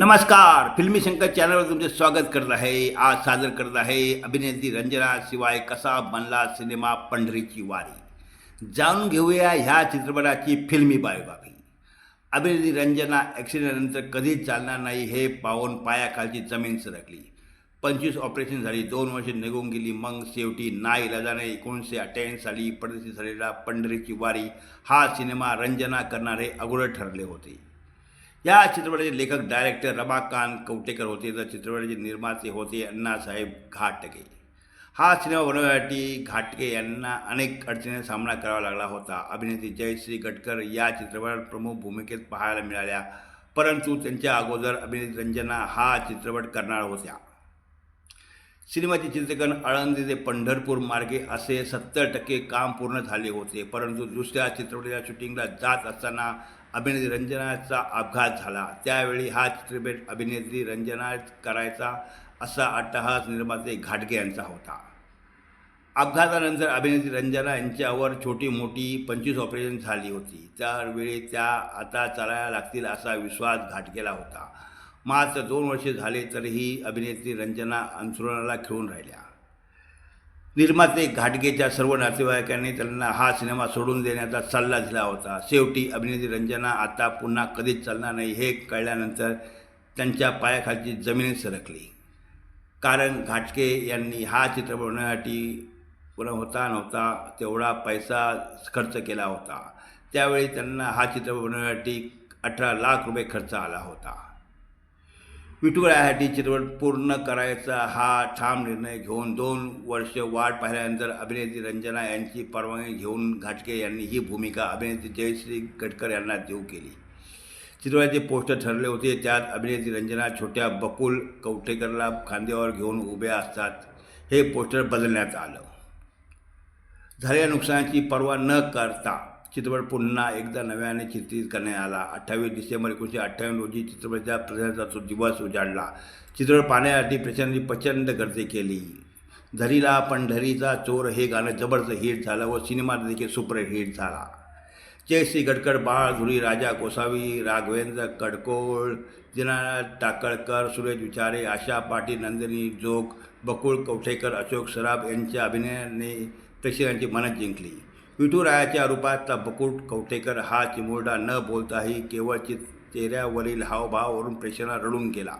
नमस्कार फिल्मी शंकर चॅनलवर तुमचे स्वागत करत आहे. आज सादर करत आहे अभिनेत्री रंजना शिवाय कसा बनला सिनेमा पंढरीची वारी? जाणून घेऊया ह्या चित्रपटाची फिल्मी बायोग्राफी. अभिनेत्री रंजना ॲक्सिडेंटनंतर कधीच चालणार नाही हे पाहून पायाखालची जमीन सरकली. पंचवीस ऑपरेशन झाली दोन वर्षे निघून गेली मग शेवटी नाही इलाजाने एकोणीसशे अठ्ठ्याऐंशी साली प्रदर्शित झालेला पंढरीची वारी हा सिनेमा रंजना करणारे अगोदर ठरले होते. या चित्रपटाचे लेखक डायरेक्टर रमाकांत कवटेकर होते. तर चित्रपटाचे निर्माते होते अण्णासाहेब घाटके हा सिनेमा बनवण्यासाठी घाटगे यांना अनेक अडचणींचा सामना करावा लागला होता. अभिनेत्री जयश्री गटकर या चित्रपटात प्रमुख भूमिकेत पाहायला मिळाल्या. परंतु त्यांच्या अगोदर अभिनेत्री रंजना हा चित्रपट करणार होत्या. सिनेमाचे चित्रकरण आळंदी ते पंढरपूर मार्गे असे सत्तर टक्के काम पूर्ण झाले होते. परंतु दुसऱ्या चित्रपटाच्या शूटिंगला जात असताना अभिनेत्री रंजनाचा अपघात झाला. त्यावेळी हा चित्रपट अभिनेत्री रंजना करायचा असा अट्टहास निर्माते घाटगे यांचा होता. अपघातानंतर अभिनेत्री रंजना यांच्यावर छोटी मोठी पंचवीस ऑपरेशन झाली होती. त्यावेळी त्या आता चालायला लागतील असा विश्वास घाटगेला होता. मात्र दोन वर्षे झाले तरीही अभिनेत्री रंजना अंथरुणाला खेळून राहिल्या. निर्माते घाटगेच्या सर्व नातेवाईकांनी त्यांना हा सिनेमा सोडून देण्याचा सल्ला दिला होता. शेवटी अभिनेत्री रंजना आता पुन्हा कधीच चालणार नाही हे कळल्यानंतर त्यांच्या पायाखालची जमीन सरकली. कारण घाटके यांनी हा चित्रपट बनवण्यासाठी पुन्हा होता नव्हता तेवढा पैसा खर्च केला होता. त्यावेळी त्यांना हा चित्रपट बनवण्यासाठी अठरा लाख रुपये खर्च आला होता. विठुरायासाठी चित्रपट पूर्ण करायचा हा ठाम निर्णय घेऊन दोन वर्ष वाट पाहिल्यानंतर अभिनेत्री रंजना यांची परवानगी घेऊन घाटके यांनी ही भूमिका अभिनेत्री जयश्री गडकर यांना देऊ केली. चित्रपटाचे पोस्टर ठरले होते. त्यात अभिनेत्री रंजना छोट्या बकुल कवठेकरला खांद्यावर घेऊन उभ्या असतात. हे पोस्टर बदलण्यात आलं. झालेल्या नुकसानाची पर्वा न करता चित्रपट पुन्हा एकदा नव्याने चित्रित करण्यात आला. अठ्ठावीस डिसेंबर एकोणीसशे अठ्ठावन्न रोजी चित्रपटाच्या प्रदर्शनाचा तो दिवस उजाडला. चित्रपट पाहण्यासाठी प्रेक्षकांनी प्रचंड गर्दी केली. धरीला पंढरीचा चोर हे गाणं जबरदस्त हिट झालं व सिनेमा देखील सुपर हिट झाला. जयश्री गडकर बाळ धुरी राजा गोसावी राघवेंद्र कडकोळ दिनानाथ टाकळकर सुरेश विचारे आशा पाटील नंदिनी जोग बकुळ कवठेकर अशोक सराफ यांच्या अभिनयाने प्रेक्षकांची मनं जिंकली. विठुरायाच्या रूपातला बकुट कवठेकर हा चिमुरडा न बोलताही केवळ चि चेहऱ्यावरील हावभावावरून प्रेक्षणा रडून गेला.